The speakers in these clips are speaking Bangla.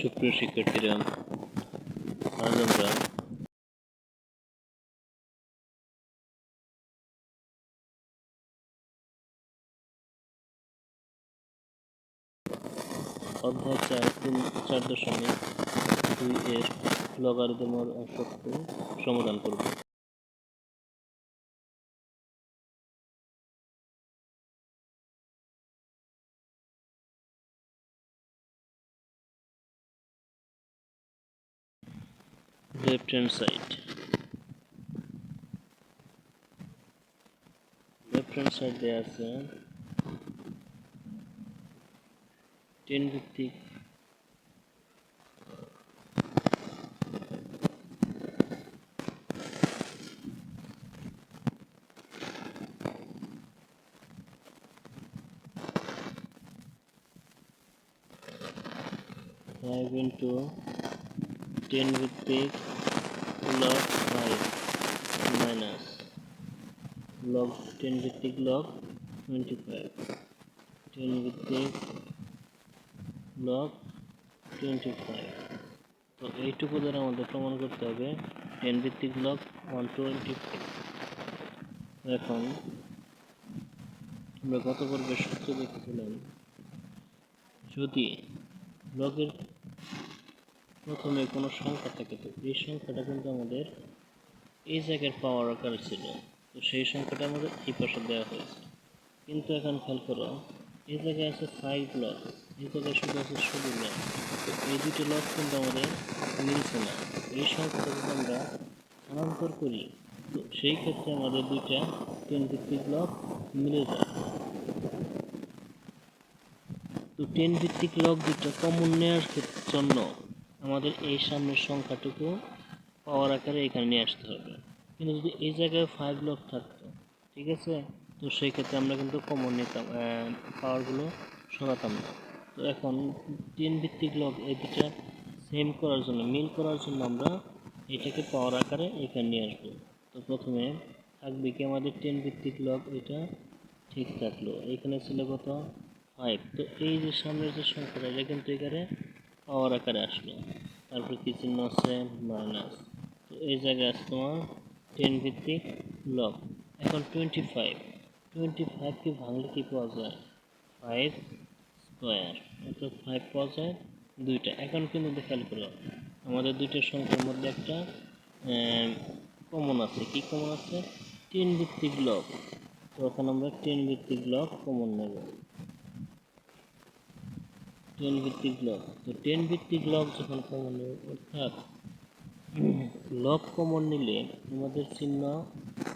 সুপ্রিয় শিক্ষার্থীরা, আজ আমরা অধ্যায় চার তিন চার দশমিক দুই এর লগারিদমের অংশটি সমাধান করব। Left hand side left hand side দেওয়া আছে টেন ভিত্তিক ফাইভ ইন্টু টেন ভিত্তিক log five minus log ten ভিত্তিক লগ টোয়েন্টি ফাইভ টেন ভিত্তিক লগ টোয়েন্টি ফাইভ তো এইটুকু দ্বারা আমাদের প্রমাণ করতে হবে। টেন ভিত্তিক লগ ওয়ান টোয়েন্টি ফাইভ এখন আমরা গত পর্বে সূত্র দেখেছিলাম? যদি লগের প্রথমে কোনো সংখ্যা থাকে তো, এই সংখ্যাটা কিন্তু আমাদের এই জায়গার পাওয়ার আকারে ছিল। তো সেই সংখ্যাটা আমাদের এই পাশে দেওয়া হয়েছে। কিন্তু এখন খেয়াল করো, এই জায়গায় আছে ফাইভ লক এই জায়গায় শুধু আছে ষোলো লক তো এই দুটো লক কিন্তু আমাদের মিলছে না। এই সংখ্যাটা যদি আমরা স্থানান্তর করি, তো সেই ক্ষেত্রে আমাদের দুইটা টেন ভিত্তিক লক মিলে যায়। তো টেন ভিত্তিক লক দুটো কমন নেওয়ার জন্য আমাদের এই সামনের সংখ্যাটুকু পাওয়ার আকারে এখানে নিয়ে আসতে হবে। কিন্তু যদি এই জায়গায় ফাইভ লক থাকতো, ঠিক আছে? তো সেই ক্ষেত্রে আমরা কিন্তু কমন নিতাম পাওয়ারগুলো সরাতাম না। তো এখন টেন ভিত্তিক লক এই দুটা সেম করার জন্য, মিল করার জন্য আমরা এটাকে পাওয়ার আকারে এখানে নিয়ে আসব। তো প্রথমে থাকবে কি আমাদের টেন ভিত্তিক লক এটা ঠিক থাকল। এখানে ছিল কত? ফাইভ তো এই যে সামনের যে সংখ্যাটা, এটা কিন্তু এখানে পাওয়ার আকারে আসলো। তারপর কি চিহ্ন আছে? মাইনাস। তো এই জায়গায় আছে তোমার টেন ভিত্তিক লক এখন টোয়েন্টি ফাইভ টোয়েন্টি ফাইভকে ভাঙলে কি পাওয়া যায়? ফাইভ স্কোয়ার অর্থাৎ ফাইভ পাওয়া যায় দুইটা। এখন কিন্তু খেয়াল করো, আমাদের দুইটা সংখ্যার মধ্যে একটা কমন আছে। কি কমন আছে? টেন ভিত্তিক লক তো এখন আমরা টেন ভিত্তিক লক কমন নেব। টেন ভিত্তিক লক। তো টেন ভিত্তিক লক যখন কমন নেব, অর্থাৎ লক কমন নিলে আমাদের চিহ্ন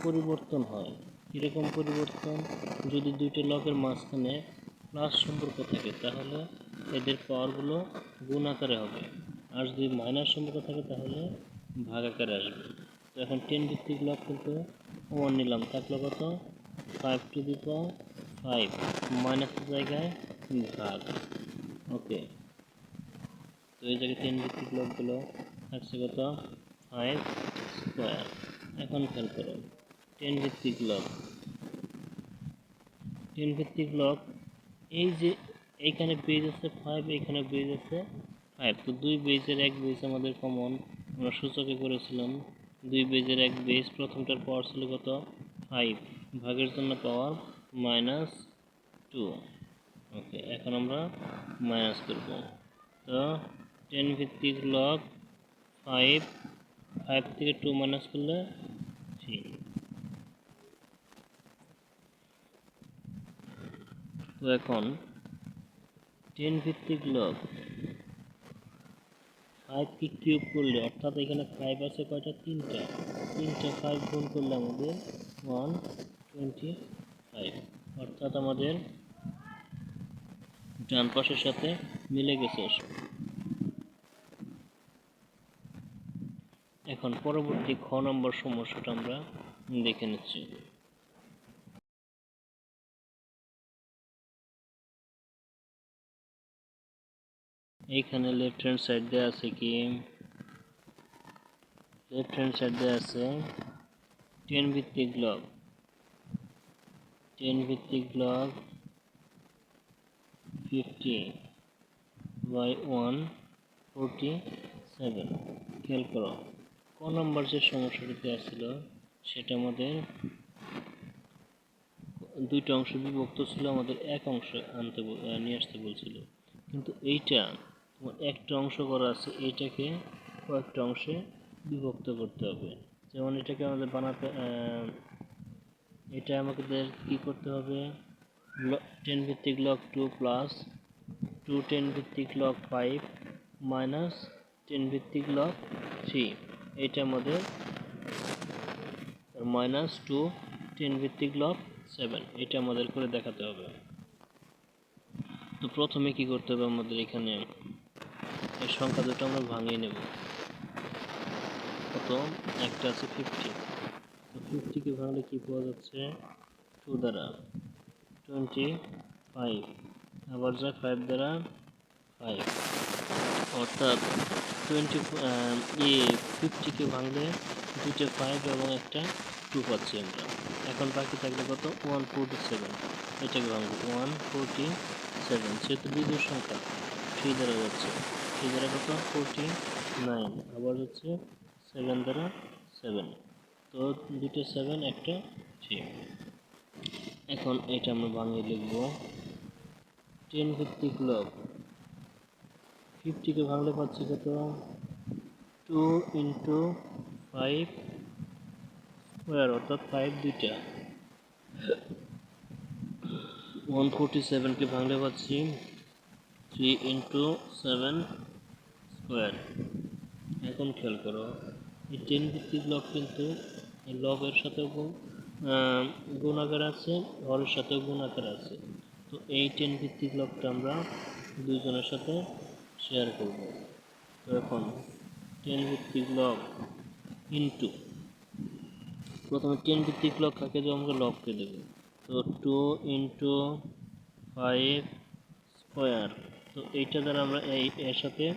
পরিবর্তন হয়। কীরকম পরিবর্তন? যদি দুইটা লকের মাঝখানে প্লাস সম্পর্ক থাকে, তাহলে এদের পাওয়ারগুলো গুণ আকারে হবে। আর যদি মাইনাস সম্পর্ক থাকে, তাহলে ভাগ আকারে আসবে। তো এখন টেন ভিত্তিক লক কিন্তু কমন নিলাম। থাকল কত? Five to the power five মাইনাসের জায়গায় ভাগ। তো এই জায়গায় টেন ভিত্তিক লকগুলো থাকছে কত? ফাইভ স্কোয়ার এখন খেয়াল করো টেন ভিত্তিক লক। টেন ভিত্তিক লক, এই যে এইখানে বেজ আছে ফাইভ এখানে বেজ আছে ফাইভ তো দুই বেজের এক বেজ আমাদের কমন আমরা সূচকে করেছিলাম, দুই বেজের এক বেজ প্রথমটার পাওয়ার ছিল কত? ফাইভ ভাগের জন্য পাওয়ার মাইনাস টু ওকে, এখন আমরা মাইনাস করব। তো টেন ভিত্তিক লক ফাইভ ফাইভ থেকে টু মাইনাস করলে থ্রি। তো এখন টেন ভিত্তিক লগ ফাইভ কি কিউব করলে, অর্থাৎ এখানে ফাইভ আছে কয়টা? তিনটা। তিনটা ফাইভ গুণ করলে আমাদের ওয়ান টোয়েন্টি ফাইভ। অর্থাৎ আমাদের ডান পাশের সাথে মিলে গেছে এখন পরবর্তী খ নম্বর সমস্যাটা আমরা দেখে নিচ্ছি। এইখানে লেফট হ্যান্ড সাইড দিয়ে আছে কি? লেফট হ্যান্ড সাইড দিয়ে আছে টেন ভিত্তিক ব্লক টেন ভিত্তিক log fifty by one forty seven খেয়াল করো, ক নম্বর যে সমস্যাটিতে আসছিল সেটা আমাদের দুইটা অংশ বিভক্ত ছিল, আমাদের এক অংশ আনতে নিয়ে আসতে বলছিল। কিন্তু এইটা, তোমার একটা অংশ করা আছে, এইটাকে কয়েকটা অংশে বিভক্ত করতে হবে। যেমন এটাকে আমাদের বানাতে এটা আমাদের কি করতে হবে? টেন ভিত্তিক log two plus two ten ভিত্তিক লগ ফাইভ মাইনাস টেন ভিত্তিক লগ থ্রি এটা আমাদের মাইনাস টু টেন ভিত্তিক লগ সেভেন এটা আমাদের করে দেখাতে হবে। তো প্রথমে কি করতে হবে আমাদের এখানে? এই সংখ্যা দুটো আমরা ভাঙিয়ে নেব। কত একটা আছে ফিফটি তো ফিফটিকে ভাঙলে কি পাওয়া যাচ্ছে? টু দ্বারা। টোয়েন্টি ফাইভ আবার যা ফাইভ দ্বারা ফাইভ অর্থাৎ টোয়েন্টি ইয়ে ফিফটিকে ভাঙলে দুটো ফাইভ এবং একটা টু পাচ্ছি আমরা। এখন বাকি থাকলে কত? ওয়ান ফোরটি সেভেন এটাকে ভাঙবো। ওয়ান ফোরটি সেভেন সেহেতু বিজুর সংখ্যা থ্রি দ্বারা যাচ্ছে। থ্রি দ্বারা কত? ফোরটি নাইন আবার হচ্ছে সেভেন দ্বারা সেভেন তো দুটো সেভেন একটা থ্রি এখন এটা আমরা বাংলায় লিখব টেন ভিত্তিক লব ফিফটিকে ভাঙলে পাচ্ছি কত? টু ইন্টু ফাইভ স্কোয়ার, অর্থাৎ ফাইভ দুইটা। ওয়ান ফোরটি সেভেনকে ভাঙলে পাচ্ছি থ্রি ইন্টু সেভেন স্কোয়ার। এখন খেয়াল করো, এই টেন ভিত্তিক লব কিন্তু লবের সাথেও গুণ- আহ, গুণ আকার আছে হরের সাথে গুণ আকার আছে। তো এই টেন ভিত্তিক লবটা আমরা দুইজনের সাথে শেয়ার করব। তো এখন টেন ভিত্তিক লব ইন্টু প্রথমে টেন ভিত্তিক লব কাকে দেবো আমরা লবকে দেবো। তো টু ইন্টু ফাইভ স্কোয়ার তো এইটা দ্বারা আমরা এই এর সাথে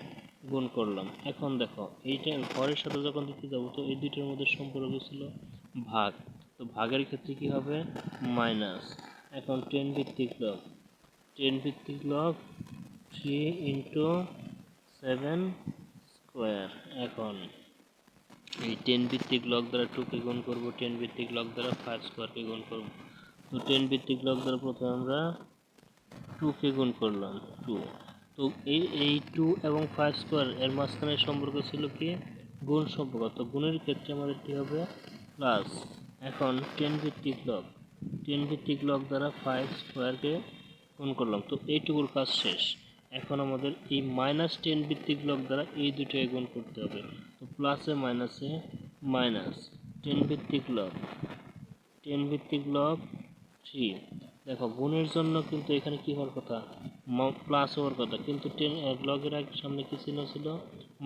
গুণ করলাম। এখন দেখো এইটা ঘরের সাথে যখন দিতে যাব তো এই দুইটার মধ্যে সম্পর্ক ছিল ভাগ। তো ভাগের ক্ষেত্রে কি হবে? মাইনাস। এখন টেন ভিত্তিক লব টেন ভিত্তিক লব থ্রি ইন্টু সেভেন স্কোয়ার। এখন এই টেন ভিত্তিক লগ দ্বারা টুকে গুণ করব, টেন ভিত্তিক লগ দ্বারা ফাইভ স্কোয়ারকে গুণ করব। তো টেন ভিত্তিক লগ দ্বারা প্রথমে আমরা টুকে গুণ করলাম, টু। তো এই এই টু এবং ফাইভ স্কোয়ার এর মাঝখানে সম্পর্ক ছিল কি? গুণ সম্পর্ক। তো গুণের ক্ষেত্রে আমাদের কী হবে? প্লাস। এখন টেন ভিত্তিক লগ টেন ভিত্তিক লগ দ্বারা ফাইভ স্কোয়ারকে গুণ করলাম। তো এইটুকুর কাজ শেষ। এখন আমাদের এই মাইনাস টেন ভিত্তিক লগ দ্বারা এই দুটোকে গুণ করতে হবে। তো প্লাসে মাইনাসে মাইনাস টেন ভিত্তিক লগ টেন ভিত্তিক লগ থ্রি দেখো, গুণের জন্য কিন্তু এখানে কি হওয়ার কথা? প্লাস হওয়ার কথা। কিন্তু টেন লগের আগে সামনে কি চিহ্ন ছিল?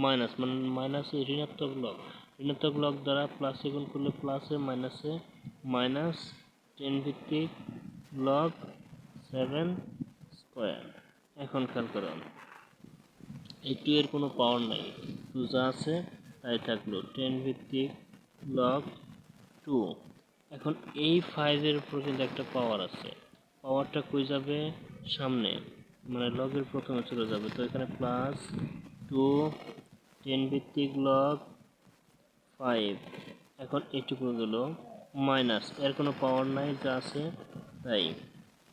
মাইনাস মানে মাইনাস ঋণাত্মক লগ ঋণাত্মক লগ দ্বারা প্লাসে গুণ করলে প্লাসে মাইনাসে মাইনাস টেন ভিত্তিক লগ সেভেন স্কোয়ার এখন খেয়াল করো, এই টু এর কোনো পাওয়ার নাই টু যা আছে তাই থাকল টেন ভিত্তিক লগ টু এখন এই ফাইভের উপর কিন্তু একটা পাওয়ার আছে পাওয়ারটা কই যাবে? সামনে মানে লগের প্রথমে চলে যাবে। তো এখানে প্লাস টু টেন ভিত্তিক লগ ফাইভ এখন এটুকু গেল। মাইনাস এর কোনো পাওয়ার নাই, যা আছে তাই।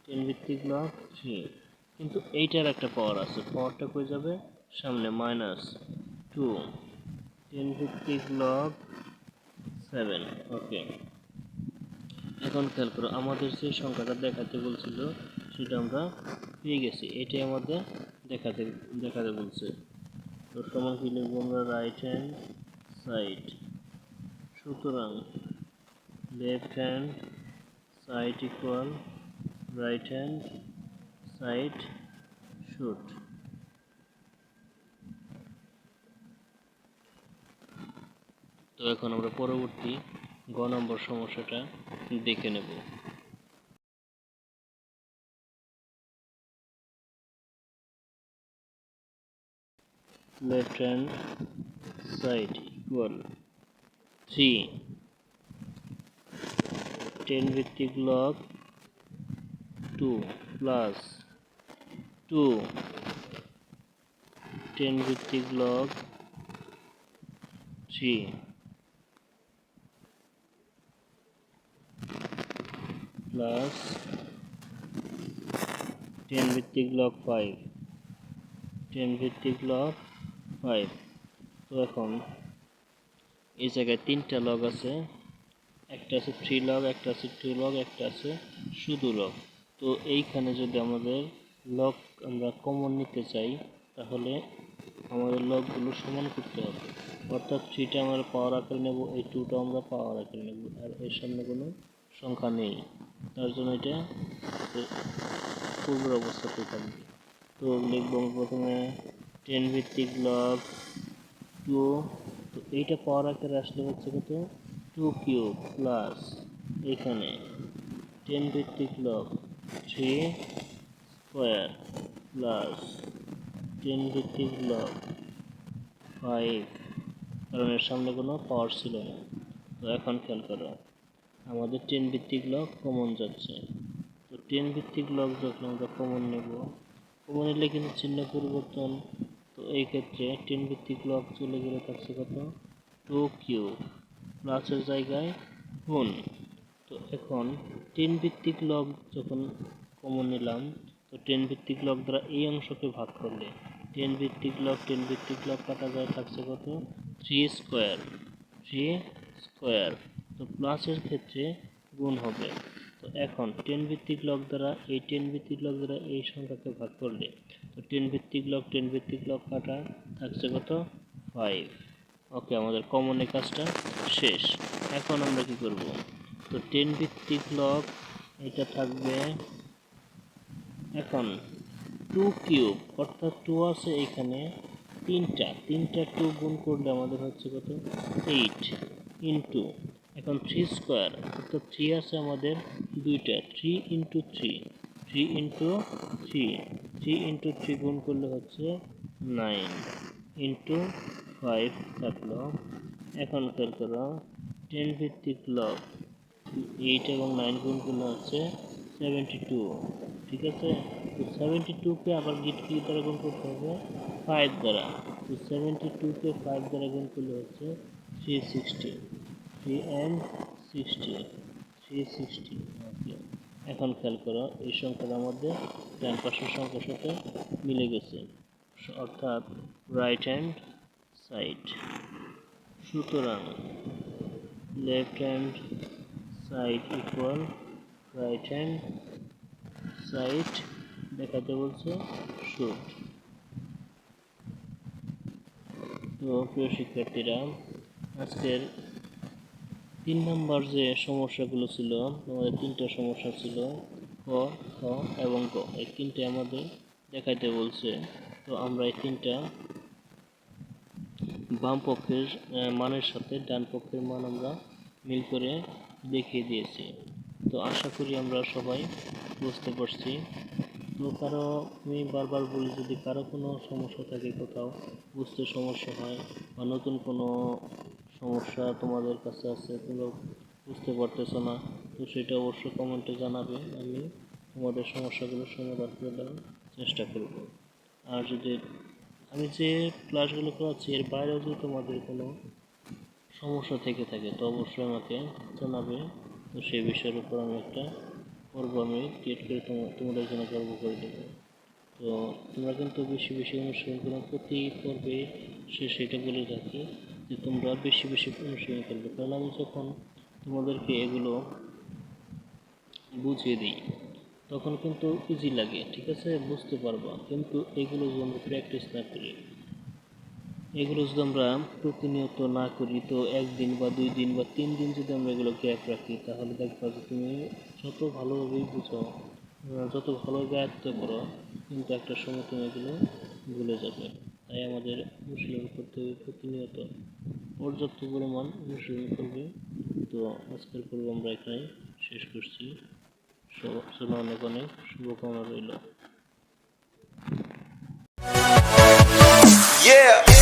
টেন ভিত্তিক লগ থ্রি কিন্তু এইটার একটা পাওয়ার আছে পাওয়ারটা কই যাবে? সামনে মাইনাস টু টেন ভিত্তিক লগ সেভেন ওকে এখন খেয়াল করো, আমাদের যে সংখ্যাটা দেখাতে বলছিল, সেটা আমরা পেয়ে গেছি। এটাই আমাদের দেখাতে দেখাতে বলছে। তো সমান কি লিখব আমরা? রাইট হ্যান্ড সাইড সুতরাং left hand side equal right hand side shoot তো এখন আমরা পরবর্তী গ নম্বর সমস্যাটা দেখে নেব। left hand side equal 3 10 ভিত্তিক log 2 plus 2 টেন ভিত্তিক লগ থ্রি প্লাস টেন ভিত্তিক লগ ফাইভ টেন ভিত্তিক লগ ফাইভ তো এখন এই জায়গায় তিনটা লগ আছে। একটা আছে থ্রি লগ একটা আছে টু লগ একটা আছে শুধু লগ তো এইখানে যদি আমাদের লগ আমরা কমন নিতে চাই, তাহলে আমাদের লগগুলো সমান করতে হবে। অর্থাৎ থ্রিটা আমরা পাওয়ার আকারে নেব, এই টুটা আমরা পাওয়ার আকারে নেব, আর এর সামনে কোনো সংখ্যা নেই। তার জন্য এটা পূর্বের অবস্থাতে থাকবে। তো লিখব প্রথমে টেন ভিত্তিক লগ টু তো এইটা পাওয়ার আকারে আসলে হচ্ছে কত? টু কিউব প্লাস এখানে টেন ভিত্তিক log three square plus ten ভিত্তিক লগ ফাইভ কারণ এর সামনে কোনো পাওয়ার ছিল না। তো এখন খেয়াল করো, আমাদের টেন ভিত্তিক লগ কমন যাচ্ছে। তো টেন ভিত্তিক লগ যখন আমরা কমন নেব কমন নিলে কিন্তু চিহ্ন পরিবর্তন এই ক্ষেত্রে টেন ভিত্তিক লগ চলে গেলে থাকছে কত টু কিউ প্লাসের জায়গায় গুণ তো এখন টেন ভিত্তিক লগ যখন কমন নিলাম, তো টেন ভিত্তিক লগ দ্বারা এই অংশকে ভাগ করলে টেন ভিত্তিক লগ টেন ভিত্তিক লগ কাটা যায় থাকছে কত থ্রি স্কোয়ার থ্রি স্কোয়ার। তো প্লাসের ক্ষেত্রে গুণ হবে। তো এখন টেন ভিত্তিক লক দ্বারা এই টেন ভিত্তিক লক দ্বারা এই সংখ্যাকে ভাগ করলে তো টেন ভিত্তিক লক টেন ভিত্তিক লক কাটা থাকছে কত? ফাইভ ওকে আমাদের কমন কাজটা শেষ। এখন আমরা কি করব? তো টেন ভিত্তিক লক এটা থাকবে এখন টু কিউব অর্থাৎ টু আছে এখানে তিনটা। তিনটা টু গুণ করলে আমাদের হচ্ছে কত? এইট ইন্টু এখন থ্রি স্কোয়ার অর্থাৎ থ্রি আছে আমাদের দুইটা। Three into three three into three three into three গুণ করলে হচ্ছে নাইন ইন্টু ফাইভ থাকল। এখন খেয়াল করো টেন ভিত্তিক লগ এইট এবং নাইন গুণ করলে হচ্ছে সেভেন্টি টু ঠিক আছে? তো সেভেন্টি টুকে আবার গিট কি দ্বারা গুণ করতে হবে? ফাইভ দ্বারা। তো সেভেন্টি টুকে ফাইভ দ্বারা গুণ করলে হচ্ছে three sixty three and sixty three sixty এখন খেয়াল করো, এই সংখ্যাটার মধ্যে ডান পাশের সংখ্যার সাথে মিলে গেছে। অর্থাৎ রাইট হ্যান্ড সাইড সুতরাং left hand side equal right hand side দেখাতে বলছে শুট তো প্রিয় শিক্ষার্থীরা, আজকের তিন নম্বর যে সমস্যাগুলো ছিল, আমাদের তিনটা সমস্যা ছিল, ক, খ এবং গ। এই তিনটে আমাদের দেখাইতে বলছে। তো আমরা এই তিনটা বাম পক্ষের মানের সাথে ডান পক্ষের মান আমরা মিল করে দেখিয়ে দিয়েছি। তো আশা করি আমরা সবাই বুঝতে পারছি। তো কারও, আমি বারবার বলি, যদি কারও কোনো সমস্যা থাকে কোথাও, বুঝতে সমস্যা হয় বা নতুন কোনো সমস্যা তোমাদের কাছে আছে তোমরা বুঝতে পারতেছো না। তো সেটা অবশ্যই কমেন্টে জানাবে, আমি তোমাদের সমস্যাগুলো সমাধান করে দেওয়ার চেষ্টা করব। আর যদি আমি যে ক্লাসগুলো করাচ্ছি, এর বাইরেও যদি তোমাদের কোনো সমস্যা থেকে থাকে, তো অবশ্যই আমাকে জানাবে। তো সেই বিষয়ের উপর আমি একটা পর্ব আমি ক্রিয়েট করে তোমা- তোমাদের জন্য গর্ব করে দেবো। তো তোমরা কিন্তু বেশি বেশি অনুশীলন করো, প্রতি পর্বে সে সেটা বলে থাকি যে তোমরা বেশি বেশি অনুশীলন করবে। কারণ আমি যখন তোমাদেরকে এগুলো বুঝিয়ে দিই, তখন কিন্তু ইজি লাগে, ঠিক আছে? বুঝতে পারবা। কিন্তু এগুলো যদি আমরা প্র্যাকটিস না করি, এগুলো যদি আমরা প্রতিনিয়ত না করি, তো একদিন বা দুই দিন বা তিন দিন যদি আমরা এগুলো গ্যাপ রাখি, তাহলে দেখবা যে তুমি যত ভালোভাবেই বুঝো যত ভালোভাবে আয়ত্ত করো, কিন্তু একটা সময় তুমি এগুলো ভুলে যাবে। তাই আমাদের অনুশীলন করতে হবে প্রতিনিয়ত পর্যাপ্ত পরিমাণ অনুশীলন করবে। তো আজকের পর্ব আমরা এখানে শেষ করছি। সবার অনেক অনেক শুভকামনা রইল। Yeah.